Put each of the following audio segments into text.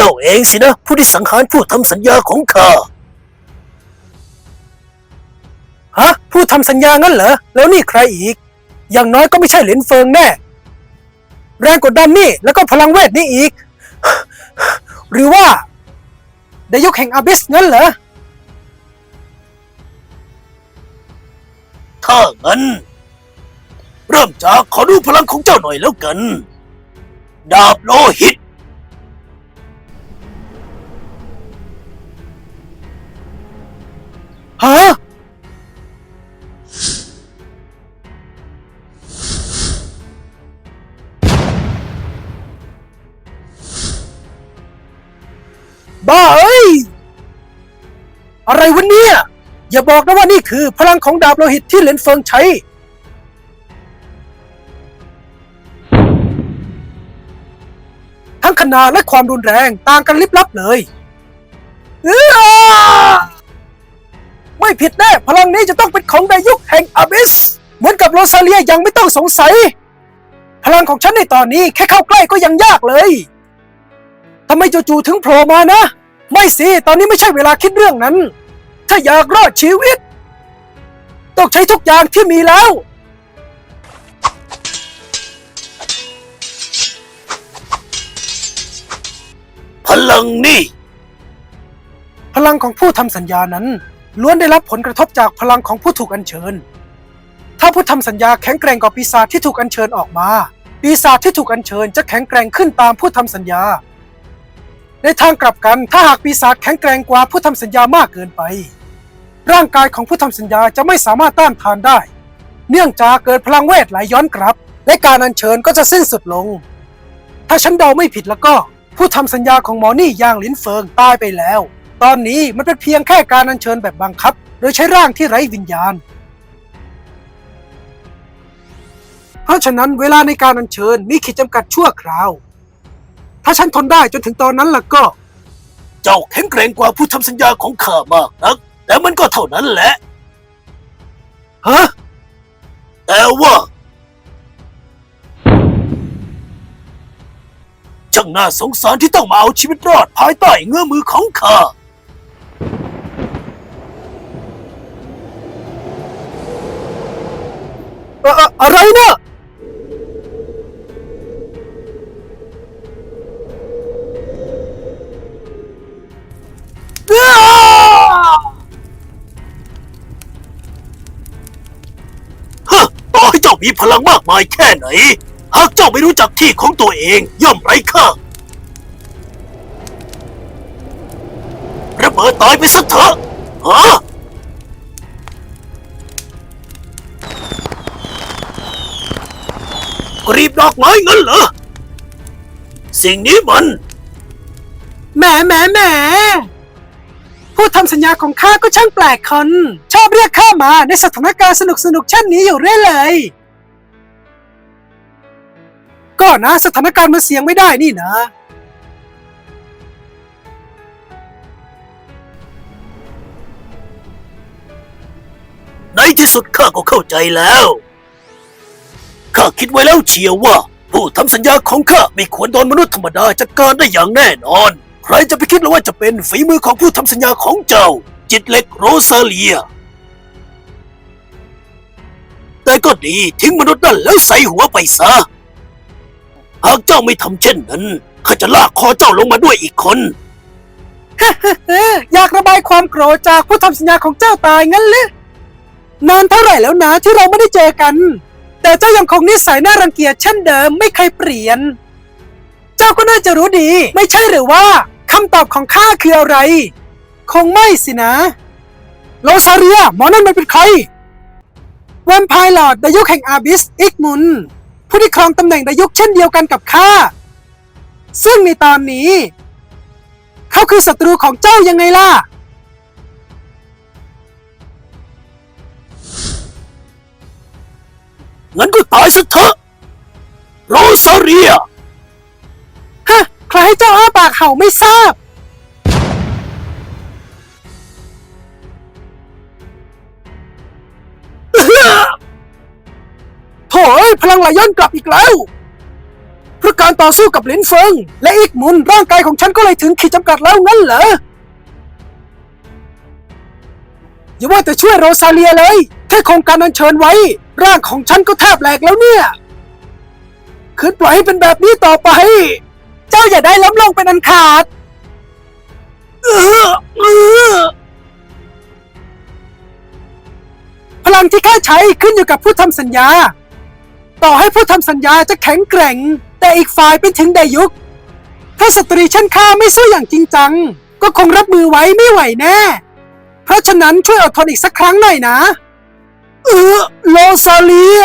เจ้าเองสินะ ผู้ที่สังหารผู้ทำสัญญาของข้าฮะผู้ทำสัญญางั้นเหรอ แล้วนี่ใครอีก อย่างน้อยก็ไม่ใช่เหลินเฟิงแน่ แรงกดดันนี่แล้วก็พลังเวทนี่อีก หรือว่าดายกแห่งอาบิสงั้นเหรอ ถ้างั้น เริ่มจากขอดูพลังของเจ้าหน่อยแล้วกัน ดาบโลหิต ฮะบ้าเอ้ย อะไรวะเนี่ย อย่าบอกนะว่านี่คือพลังของดาบโลหิตที่เหลนเฟิงใช้ ทั้งขนาดและความรุนแรงต่างกันลิบลับเลยเอ้อ ไม่ผิดแน่ พลังนี้จะต้องเป็นของดายุคแห่งอาบิส เหมือนกับโรซาเลียยังไม่ต้องสงสัย พลังของฉันในตอนนี้แค่เข้าใกล้ก็ยังยากเลยทำไมจู่ๆถึงโผล่มานะ ไม่สิ ตอนนี้ไม่ใช่เวลาคิดเรื่องนั้น ถ้าอยากรอดชีวิต ต้องใช้ทุกอย่างที่มีแล้วพลังนี่ พลังของผู้ทำสัญญานั้น ล้วนได้รับผลกระทบจากพลังของผู้ถูกอัญเชิญ ถ้าผู้ทำสัญญาแข็งแกร่งกว่าปีศาจที่ถูกอัญเชิญออกมา ปีศาจที่ถูกอัญเชิญจะแข็งแกร่งขึ้นตามผู้ทำสัญญา ในทางกลับกันถ้าหากปีศาจแข็งแกร่งกว่าผู้ทำสัญญามากเกินไป ร่างกายของผู้ทำสัญญาจะไม่สามารถต้านทานได้ เนื่องจากเกิดพลังเวทไหลย้อนกลับ และการอัญเชิญก็จะสิ้นสุดลง ถ้าฉันเดาไม่ผิดแล้วก็ ผู้ทำสัญญาของหมอนี่ยางลินเฟิงตายไปแล้ว ตอนนี้มันเป็นเพียงแค่การอัญเชิญแบบบังคับ โดยใช้ร่างที่ไร้วิญญาณ เพราะฉะนั้นเวลาในการอัญเชิญมีขีดจำกัดชั่วคราว ถ้าฉันทนได้จนถึงตอนนั้นล่ะก็ เจ้าแข็งแกร่งกว่าผู้ทำสัญญาของข้ามากนัก แต่มันก็เท่านั้นแหละ ฮะ แต่ว่าช่างน่าสงสารที่ต้องมาเอาชีวิตรอดภายใต้เงื้อมือของข้า อ่อะไรนะฮะต่อให้เจ้ามีพลังมากมายแค่ไหน หากเจ้าไม่รู้จักที่ของตัวเองย่อมไร้ค่าระเบิดตายไปสักเถอะฮะ รีบดอกไม้งั้นเหรอ สิ่งนี้มัน แหมแหมแหมผู้ทำสัญญาของข้าก็ช่างแปลกคน ชอบเรียกข้ามาในสถานการณ์สนุกสนุกๆเช่นนี้อยู่เรื่อยเลย ก็นะสถานการณ์มันเสี่ยงไม่ได้นี่นะ ในที่สุดข้าก็เข้าใจแล้ว ข้าคิดไว้แล้วเชียวว่า ผู้ทำสัญญาของข้าไม่ควรโดนมนุษย์ธรรมดาจัดการได้อย่างแน่นอน ใครจะไปคิดเลยว่าจะเป็นฝีมือของผู้ทำสัญญาของเจ้า จิตเล็กโรซาเลีย แต่ก็ดีทิ้งมนุษย์นั่นแล้วใส่หัวไปซะ หากเจ้าไม่ทำเช่นนั้นข้าจะลากคอเจ้าลงมาด้วยอีกคน เอ๊ะอยากระบายความโกรธจากผู้ทำสัญญาของเจ้าตายงั้นเลยนานเท่าไหร่แล้วนะที่เราไม่ได้เจอกัน แต่เจ้ายังคงนิสัยน่ารังเกียจเช่นเดิมไม่เคยเปลี่ยน เจ้าก็น่าจะรู้ดี ไม่ใช่หรือว่าคำตอบของข้าคืออะไร คงไม่สินะ โลซาเรียหมอนั่นมันเป็นใครแวมไพร์ลอดดายุคแห่งอาบิสอิกมุน ผู้ที่ครองตำแหน่งดายุคเช่นเดียวกันกับข้า ซึ่งในตอนนี้ เขาคือศัตรูของเจ้ายังไงล่ะ งั้นก็ตายซะเถอะโรซาเรีย ฮะ ใครให้เจ้าอ้าปากเห่าไม่ทราบ โถ่เอ้ยพลังไหลย้อนกลับอีกแล้ว เพราะการต่อสู้กับหลินเฟิง และอีกหมุนร่างกายของฉันก็เลยถึงขีดจำกัดแล้วงั้นเหรอ อย่าว่าแต่ช่วยโรซาเลียเลย แค่โครงการอัญเชิญไว้ ร่างของฉันก็แทบแหลกแล้วเนี่ยคืนปล่อยให้เป็นแบบนี้ต่อไป เจ้าอย่าได้ล้มลงเป็นอันขาดเออเออพลังที่ข้าใช้ขึ้นอยู่กับผู้ทำสัญญา ต่อให้ผู้ทำสัญญาจะแข็งแกร่ง แต่อีกฝ่ายเป็นถึงไดยุคถ้าสตรีเช่นข้าไม่สู้อย่างจริงจัง ก็คงรับมือไว้ไม่ไหวแน่ เพราะฉะนั้นช่วยอดทนอีกสักครั้งหน่อยนะ เออโลซาเลีย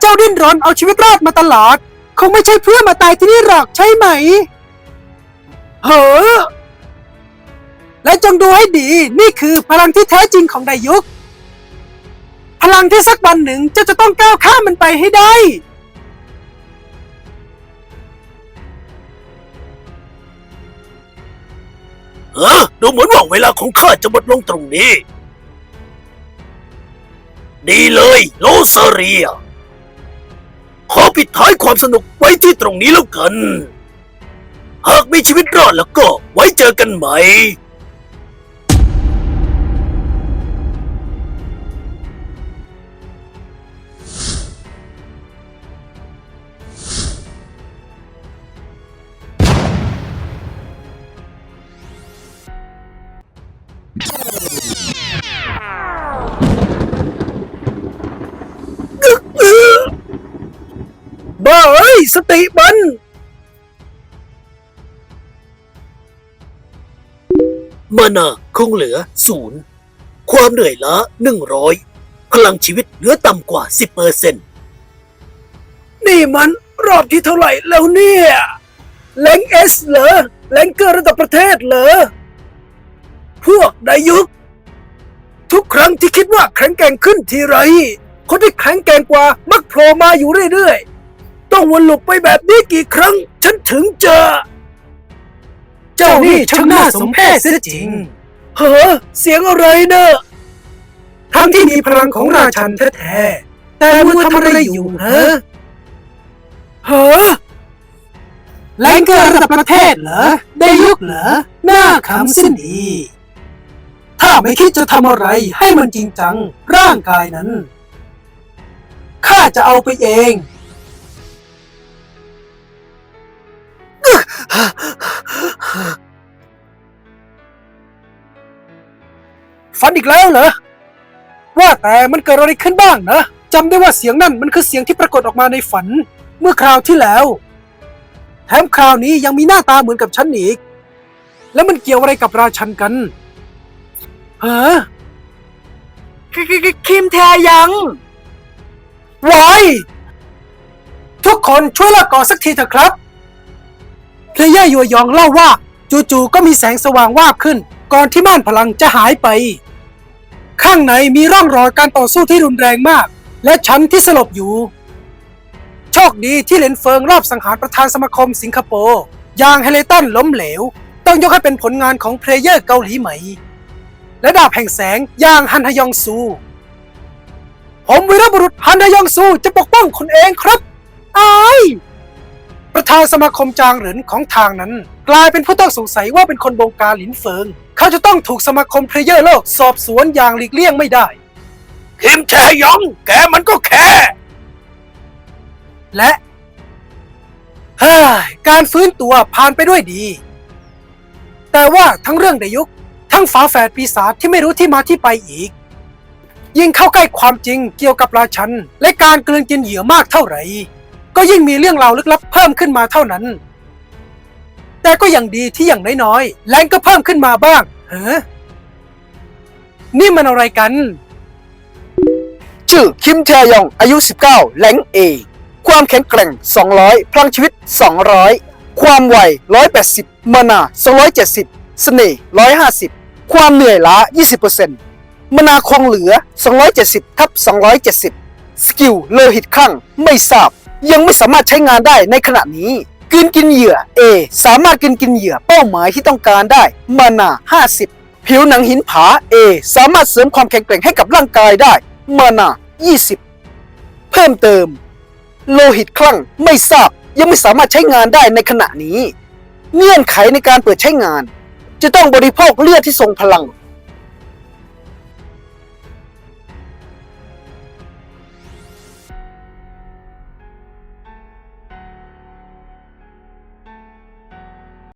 เจ้าดิ้นรนเอาชีวิตรอดมาตลอด คงไม่ใช่เพื่อมาตายที่นี่หรอกใช่ไหมเฮ้อและจงดูให้ดีนี่คือพลังที่แท้จริงของไดยุคพลังที่สักวันหนึ่งเจ้าจะต้องก้าวข้ามมันไปให้ได้ เออดูเหมือนว่าเวลาของข้าจะหมดลงตรงนี้ ดีเลยโลซาเรีย ขอปิดท้ายความสนุกไว้ที่ตรงนี้แล้วกัน หากมีชีวิตรอดแล้วก็ไว้เจอกันใหม่ สติมันมานาคงเหลือศูนย์ความเหนื่อยล้าหนึ่งร้อยพลังชีวิตเหลือต่ำกว่าสิบเปอร์เซ็นต์นี่มันรอบที่เท่าไหร่แล้วเนี่ยแรงเอสเหรอแรงเกอร์ระดับประเทศเหรอ พวกดายุคทุกครั้งที่คิดว่าแข็งแกร่งขึ้นทีไร คนที่แข็งแกร่งกว่ามักโผล่มาอยู่เรื่อยๆ ต้องวนหลบไปแบบนี้กี่ครั้ง ฉันถึงเจะเจ้านี่ช่างน่าสมเพชเสียจริง เฮ้อเสียงอะไรเนอะทั้งที่มีพลังของราชันแท้ๆแต่มัวทำอะไรอยู่ฮะเฮ้อแรงเกินระดับประเทศเหรอ ได้ยุคเหรอ หน้าขำสิ้นดี ถ้าไม่คิดจะทำอะไรให้มันจริงจัง ร่างกายนั้น ข้าจะเอาไปเอง ฝันอีกแล้วเหรอ ว่าแต่มันเกิดอะไรขึ้นบ้างนะจำได้ว่าเสียงนั่นมันคือเสียงที่ปรากฏออกมาในฝัน เมื่อคราวที่แล้ว แถมคราวนี้ยังมีหน้าตาเหมือนกับฉันอีก แล้วมันเกี่ยวอะไรกับราชันกันฮะคิมแทยังวายทุกคนช่วยละก่อนสักทีเถอะครับ เพลเย่ยัวยองเล่าว่าจู่ๆก็มีแสงสว่างวาบขึ้น ก่อนที่ม่านพลังจะหายไป ข้างในมีร่องรอยการต่อสู้ที่รุนแรงมาก และฉันที่สลบอยู่ โชคดีที่เหลนเฟิงรอบสังหารประธานสมาคมสิงคโปร์อย่างเฮเลตันล้มเหลว ต้องยกให้เป็นผลงานของเพลเยอร์เกาหลีใหม่และดาบแห่งแสงอย่างฮันฮยองซูผมวีรบุรุษฮันฮยองซูจะปกป้องคุณเองครับอาย ประธานสมาคมจางเหรินของทางนั้น กลายเป็นผู้ต้องสงสัยว่าเป็นคนบงการหลินเฟิง เขาจะต้องถูกสมาคมเพลเยอร์โลกสอบสวนอย่างหลีกเลี่ยงไม่ได้คิมแชยอง แกมันก็แค่ และเฮ้ยการฟื้นตัวผ่านไปด้วยดี แต่ว่าทั้งเรื่องไดยุคทั้งฝาแฝดปีศาจที่ไม่รู้ที่มาที่ไปอีก ยิ่งเข้าใกล้ความจริงเกี่ยวกับราชัน และการกลืนกินเหยื่อมากเท่าไหร่ ก็ยิ่งมีเรื่องราวลึกลับเพิ่มขึ้นมาเท่านั้น แต่ก็ยังดีที่อย่างน้อยๆแรงก็เพิ่มขึ้นมาบ้างเฮ้นี่มันอะไรกัน ชื่อคิมแทยองอายุ 19แหลงเอ ความแข็งแกร่ง 200 พลังชีวิต 200 ความไว 180 มานา 270 เสน่ห์ 150 ความเหนื่อยล้า 20%มานาคงเหลือ 270 ทับ 270 สกิลโลหิตข้างไม่ทราบ ยังไม่สามารถใช้งานได้ในขณะนี้กลืนกินเหยื่อ A สามารถกลืนกินเหยื่อเป้าหมายที่ต้องการได้มานา 50 ผิวหนังหินผา A สามารถเสริมความแข็งแกร่งให้กับร่างกายได้มานา 20 เพิ่มเติม โลหิตคลั่งไม่ทราบยังไม่สามารถใช้งานได้ในขณะนี้ เงื่อนไขในการเปิดใช้งาน จะต้องบริโภคเลือดที่ทรงพลัง